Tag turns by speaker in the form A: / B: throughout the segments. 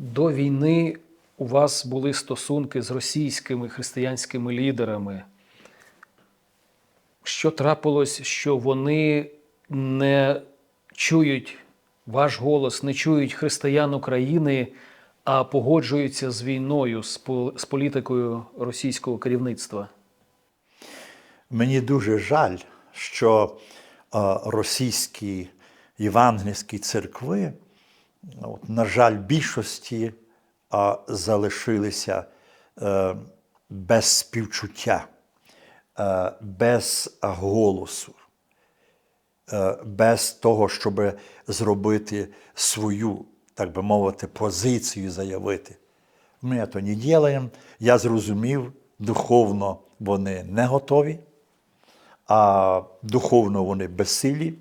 A: До війни у вас були стосунки з російськими християнськими лідерами. Що трапилось, що вони не чують ваш голос, не чують християн України, а погоджуються з війною, з політикою російського керівництва?
B: Мені дуже жаль, що е, російські євангельські церкви, от, на жаль, більшості е, залишилися е, без співчуття, е, без голосу, е, без того, щоб зробити свою, так би мовити, позицію заявити. Ми це не робимо. Я зрозумів, духовно вони не готові, а духовно вони безсилі.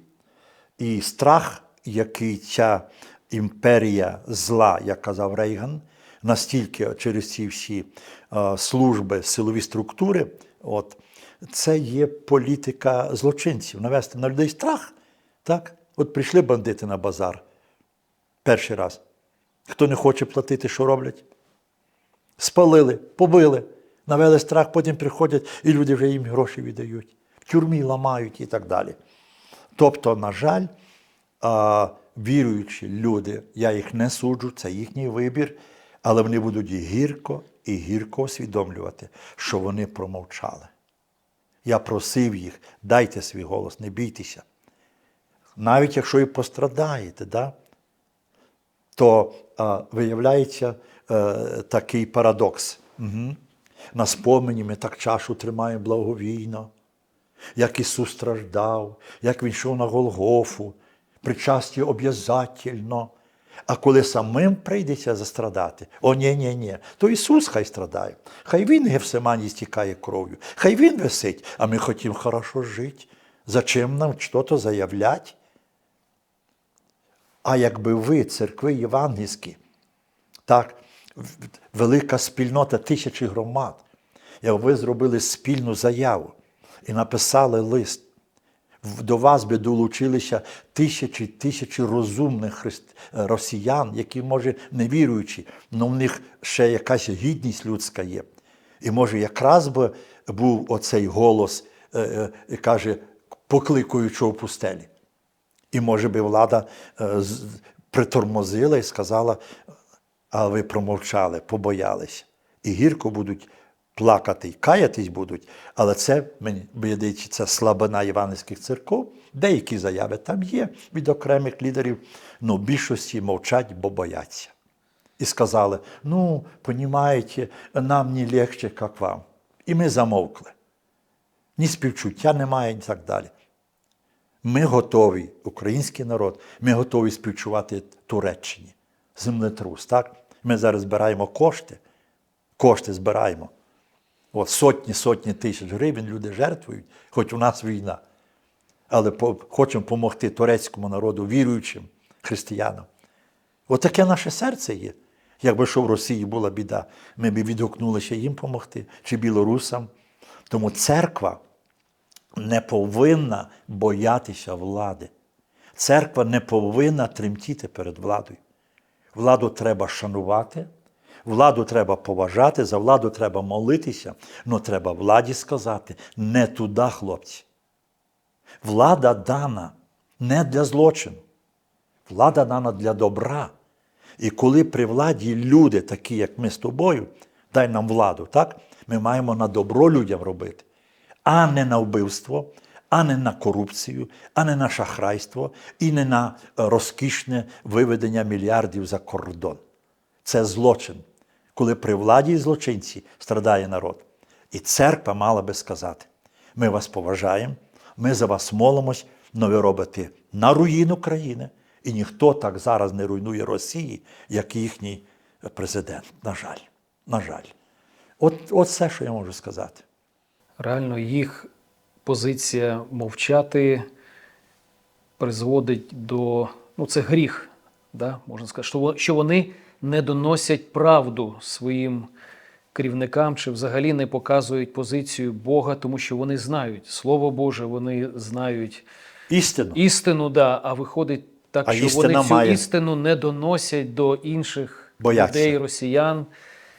B: І страх, який ця імперія зла, як казав Рейган, настільки через ці всі е, служби, силові структури, от, це є політика злочинців. Навести на людей страх. Так? От прийшли бандити на базар перший раз. Хто не хоче платити, що роблять? Спалили, побили, навели страх, потім приходять, і люди вже їм гроші віддають. В тюрмі ламають і так далі. Тобто, на жаль, а, віруючі люди, я їх не суджу, це їхній вибір, але вони будуть гірко і гірко усвідомлювати, що вони промовчали. Я просив їх, дайте свій голос, не бійтеся. Навіть якщо і пострадаєте, да? то а, виявляється е, такий парадокс. Угу. На спомені ми так чашу тримаємо благовійно, як Ісус страждав, як Він йшов на Голгофу, причасті об'язательно. А коли самим прийдеться застрадати, о, ні, ні, ні, то Ісус хай страдає. Хай Він Гефсимані стікає кров'ю, хай Він висить, а ми хотімо хорошо жити. Зачем нам що-то заявлять? А якби ви, церкви євангельські, так, велика спільнота тисячі громад, як ви зробили спільну заяву і написали лист, до вас би долучилися тисячі тисячі розумних е, росіян, які, може, не віруючі, але в них ще якась гідність людська є. І може, якраз би був оцей голос, е, е, каже, покликаючого в пустелі. І, може би, влада притормозила і сказала, а ви промовчали, побоялися. І гірко будуть плакати і каятись будуть, але це, мені видається, це слабина євангельських церков. Деякі заяви там є від окремих лідерів, в більшості мовчать, бо бояться. І сказали: ну, понімаєте, нам не легче, як вам. І ми замовкли. Ні співчуття немає, і так далі. Ми готові, український народ, ми готові співчувати Туреччині. Землетрус, так? Ми зараз збираємо кошти, кошти збираємо. От сотні, сотні тисяч гривень люди жертвують, хоч у нас війна. Але по- хочемо допомогти турецькому народу, віруючим християнам. От наше серце є. Якби що в Росії була біда, ми б відгукнулися їм допомогти, чи білорусам. Тому церква не повинна боятися влади. Церква не повинна тремтіти перед владою. Владу треба шанувати, владу треба поважати, за владу треба молитися, але треба владі сказати не туди, хлопці. Влада дана не для злочину, влада дана для добра. І коли при владі люди, такі, як ми з тобою, дай нам владу, так? Ми маємо на добро людям робити, а не на вбивство, а не на корупцію, а не на шахрайство і не на розкішне виведення мільярдів за кордон. Це злочин, коли при владі і злочинці страдає народ. І церква мала би сказати: ми вас поважаємо, ми за вас молимось, але ви робите на руїну країни. І ніхто так зараз не руйнує Росії, як їхній президент. На жаль. На жаль. От, от все, що я можу сказати.
A: Реально їх позиція мовчати призводить до. Ну, це гріх, да? можна сказати, що вони не доносять правду своїм керівникам чи взагалі не показують позицію Бога, тому що вони знають Слово Боже, вони знають
B: Істину.
A: істину, да, а виходить так,
B: А
A: що вони цю
B: має-
A: істину не доносять до інших
B: Бояться.
A: людей, росіян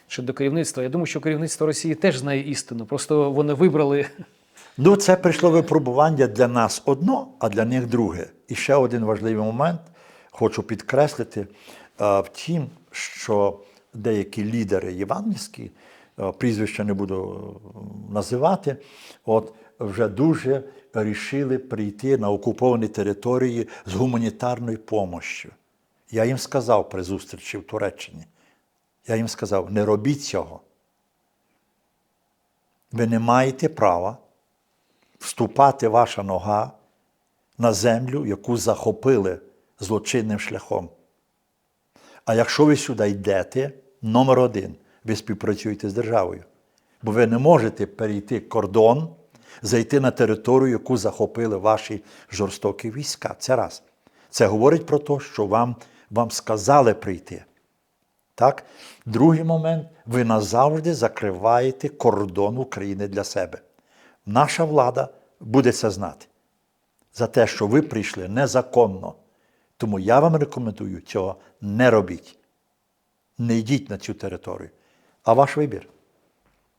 A: чи до керівництва. Я думаю, що керівництво Росії теж знає істину. Просто вони вибрали
B: Ну, це прийшло випробування для нас одно, а для них друге. І ще один важливий момент хочу підкреслити е, в тім, що деякі лідери євангельські, е, прізвища не буду е, називати, от вже дуже рішили прийти на окуповані території з гуманітарною допомогою. Я їм сказав при зустрічі в Туреччині. Я їм сказав: не робіть цього. Ви не маєте права вступати ваша нога на землю, яку захопили злочинним шляхом. А якщо ви сюди йдете, номер один, ви співпрацюєте з державою. Бо ви не можете перейти кордон, зайти на територію, яку захопили ваші жорстокі війська. Це раз. Це говорить про те, що вам, вам сказали прийти. Так? Другий момент, ви назавжди закриваєте кордон України для себе. Наша влада буде це знати за те, що ви прийшли незаконно. Тому я вам рекомендую цього не робіть. Не йдіть на цю територію. А ваш вибір.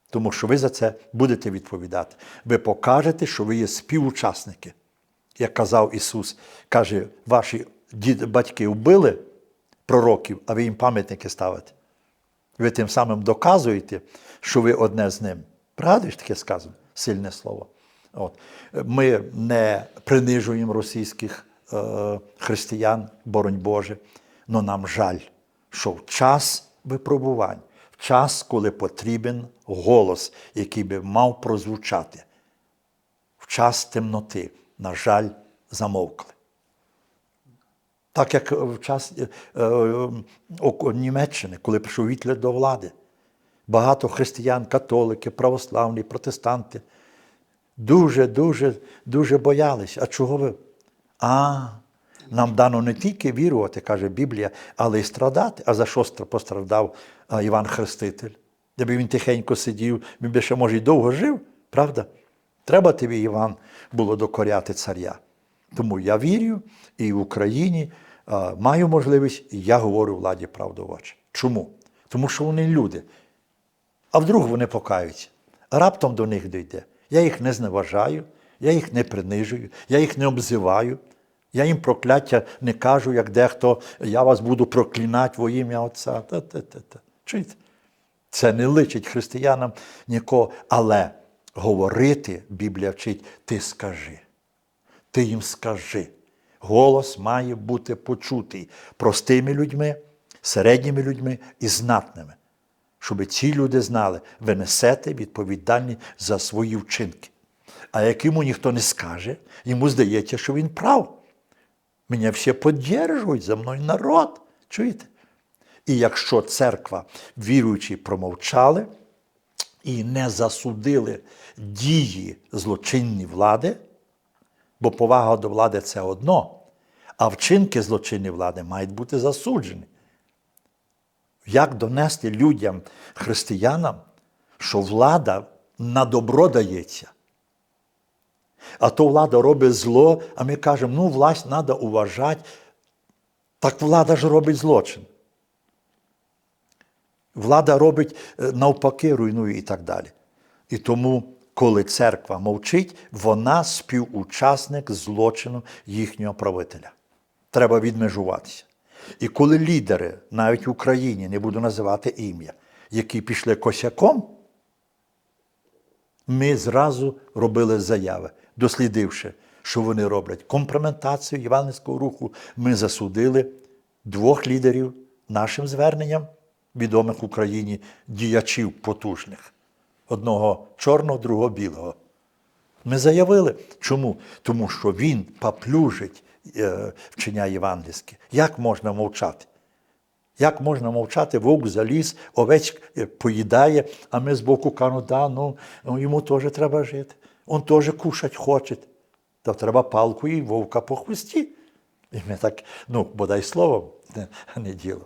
B: Тому що ви за це будете відповідати. Ви покажете, що ви є співучасники. Як казав Ісус, каже, ваші дід, батьки вбили пророків, а ви їм пам'ятники ставите. Ви тим самим доказуєте, що ви одне з ним. Пригадуєш таке сказано? Сильне слово. От. Ми не принижуємо російських християн, боронь Боже, але нам жаль, що в час випробувань, в час, коли потрібен голос, який би мав прозвучати, в час темноти, на жаль, замовкли. Так як в час е, е, Німеччини, коли прийшов Гітлер до влади, багато християн, католики, православні, протестанти дуже, дуже, дуже боялись. А чого ви? А, нам дано не тільки вірувати, каже Біблія, але й страдати. А за що стра- постраждав Іван Хреститель? Де він тихенько сидів, він би ще, може, й довго жив, правда? Треба тобі, Іван, було докоряти царя. Тому я вірю і в Україні маю можливість, і я говорю владі правду в очі. Чому? Тому що вони люди. А вдруг вони покаються. Раптом до них дійде. Я їх не зневажаю, я їх не принижую, я їх не обзиваю. Я їм прокляття не кажу, як дехто, я вас буду проклинати во ім'я Отця. Та-та-та-та. Чуєте? Це не личить християнам нікого. Але говорити Біблія вчить, ти скажи. Ти їм скажи. Голос має бути почутий простими людьми, середніми людьми і знатними. Щоб ці люди знали, ви несете відповідальність за свої вчинки. А як йому ніхто не скаже, йому здається, що він прав. Мене всі підтримують, за мною народ. Чуєте? І якщо церква, віруючі, промовчали і не засудили дії злочинні влади, бо повага до влади це одно, а вчинки злочинної влади мають бути засуджені. Як донести людям, християнам, що влада на добро дається? А то влада робить зло, а ми кажемо, ну, власть треба уважати. Так влада ж робить злочин. Влада робить е, навпаки, руйнує і так далі. І тому, коли церква мовчить, вона співучасник злочину їхнього правителя. Треба відмежуватися. І коли лідери, навіть в Україні, не буду називати ім'я, які пішли косяком, ми зразу робили заяви, дослідивши, що вони роблять компрометацію євангельського руху, ми засудили двох лідерів нашим зверненням, відомих в Україні діячів потужних. Одного чорного, другого білого. Ми заявили. Чому? Тому що він поплюжить е, вчення євангельське. Як можна мовчати? Як можна мовчати, вовк заліз, овець е, поїдає, а ми збоку кажемо, да, ну, йому теж треба жити. Он теж кушать хочет. То треба палку і вовка по хвості. І ми так, ну, бодай словом, а не ділом.